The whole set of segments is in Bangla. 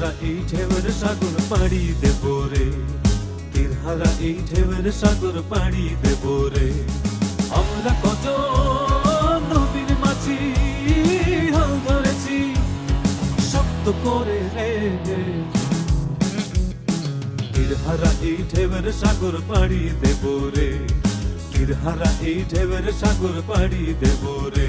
হারা এই ঢেউয়ের সাগর পাড়ি দেব রে তীর হারা এই ঢেউয়ের সাগর পাড়ি দেব রে আমরা কত নবীর মাছি ধরেছি শক্ত করে রে তীর হারা এই ঢেউয়ের সাগর পাড়ি দেব রে তীর হারা এই ঢেউয়ের সাগর পাড়ি দেব রে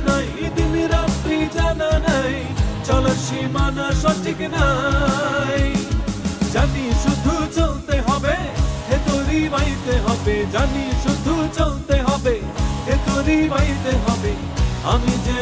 সীমানা সঠিক নাই। জানি শুধু চলতে হবে হে তোরি বাইতে হবে। জানি শুধু চলতে হবে হে তোরি বাইতে হবে। আমি যে